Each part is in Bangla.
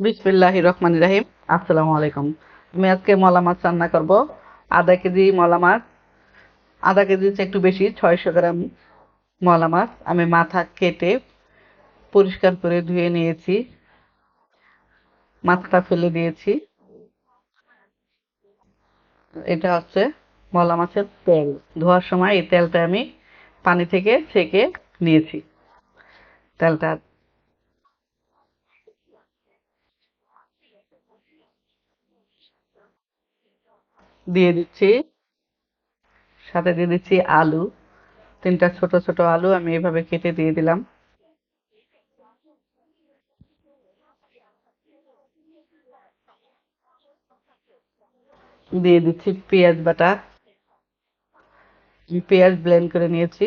বিসমিল্লাহ রহমান রাহিম। আসসালামু আলাইকুম। আমি আজকে মলা মাছ রান্না করব। আধা কেজি মলা মাছ, আধা কেজি একটু বেশি, ছয়শো গ্রাম মলা মাছ। আমি মাথা কেটে পরিষ্কার করে ধুয়ে নিয়েছি। মাথাটা ফেলে দিয়েছি। এটা হচ্ছে মলা মাছের তেল। ধোয়ার সময় এই তেলটা আমি পানি থেকে ছেঁকে নিয়েছি। তেলটা দিয়ে দিচ্ছি। সাথে দিয়ে দিচ্ছি আলু। তিনটা ছোট ছোট আলু আমি এভাবে কেটে দিয়ে দিলাম। দিয়ে দিচ্ছি পেঁয়াজ বাটা। পেঁয়াজ ব্লেন্ড করে নিয়েছি।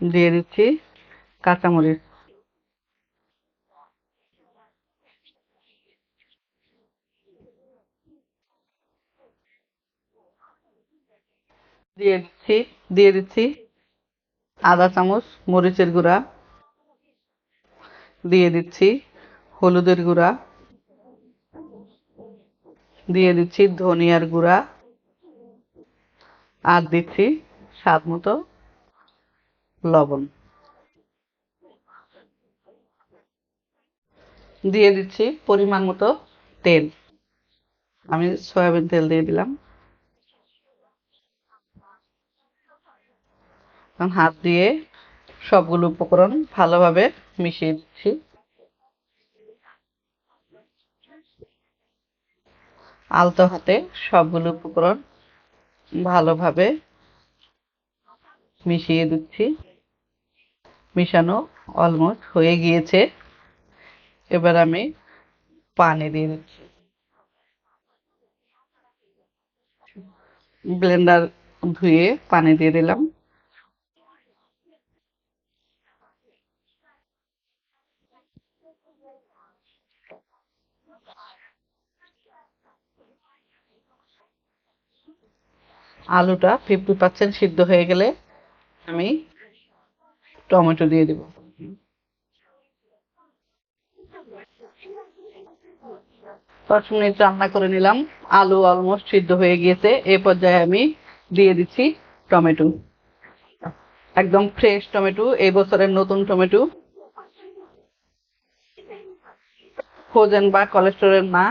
দিয়ে দিচ্ছি কাঁচামরিচ। দিয়ে দিচ্ছি দিয়ে দিচ্ছি আধা চামচ, মরিচের গুঁড়া, দিয়ে দিচ্ছি হলুদের গুঁড়া, দিয়ে দিচ্ছি ধনিয়ার গুঁড়া, আর দিচ্ছি স্বাদ মতো লবণ। দিয়ে দিচ্ছি পরিমাণ মতো তেল। আমি সয়াবিন তেল দিয়ে দিলাম। এখন হাত দিয়ে সবগুলো উপকরণ ভালোভাবে মিশিয়ে দিচ্ছি। আলতো হাতে সবগুলো উপকরণ ভালোভাবে মিশিয়ে দিচ্ছি। মিশানো অলমোস্ট হয়ে গিয়েছে। এবার আমি পানি দিয়ে দিচ্ছি। ব্লেন্ডার ধুয়ে পানি দিয়ে দিলাম। আলুটা ফিফটি পার্সেন্ট সিদ্ধ হয়ে গেলে আমি টমেটো দিয়ে দেব। দশ মিনিট রান্না করে নিলাম। আলু অলমোস্ট সিদ্ধ হয়ে গিয়েছে। এই পর্যায়ে আমি দিয়ে দিচ্ছি টমেটো। একদম ফ্রেশ টমেটো। এই বছরের নতুন টমেটো। ফ্রোজেন বা কোলেস্টোরেল না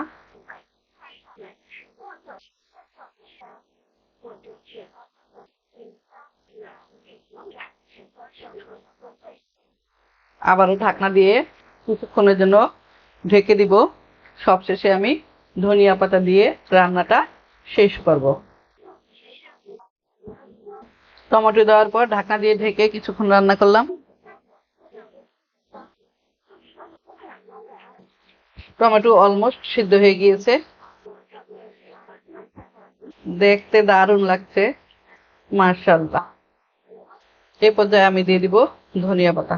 আবারও ঢাকনা দিয়ে কিছুক্ষণের জন্য ঢেকে দিব। সবশেষে আমি ধনিয়া পাতা দিয়ে রান্নাটা শেষ করব। টমেটো দেওয়ার পর ঢাকনা দিয়ে ঢেকে কিছুক্ষণ রান্না করলাম। টমেটো অলমোস্ট সিদ্ধ হয়ে গিয়েছে। দেখতে দারুণ লাগছে। মার্শাল্লাহ এই পর্যায়ে আমি দিয়ে দিব ধনিয়া পাতা।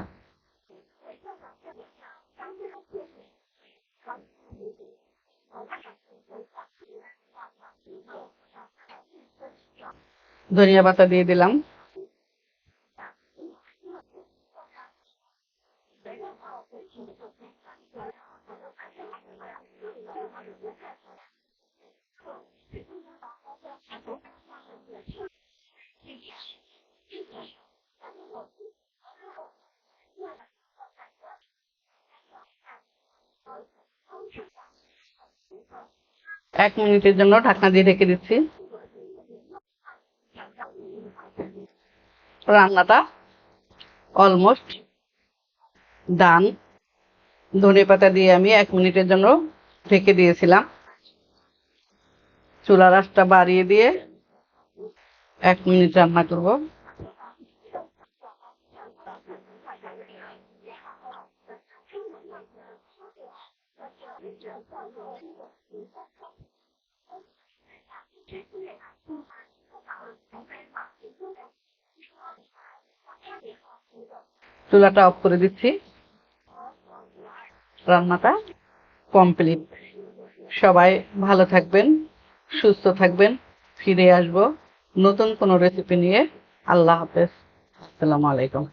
ধনিয়া পাতা দিয়ে দিলাম। এক মিনিটের জন্য ঢাকনা দিয়ে ঢেকে দিচ্ছি। রান্নাটা অলমোস্ট ডান ধনে পাতা দিয়ে আমি এক মিনিটের জন্য ঢেকে দিয়েছিলাম। চুলা আঁচটা বাড়িয়ে দিয়ে এক মিনিট রান্না করব। চুলাটা অফ করে দিচ্ছি। রান্নাটা কমপ্লিট। সবাই ভালো থাকবেন, সুস্থ থাকবেন, ফিরে আসব নতুন কোনো রেসিপি নিয়ে। আল্লাহ হাফেজ। আসসালামু আলাইকুম।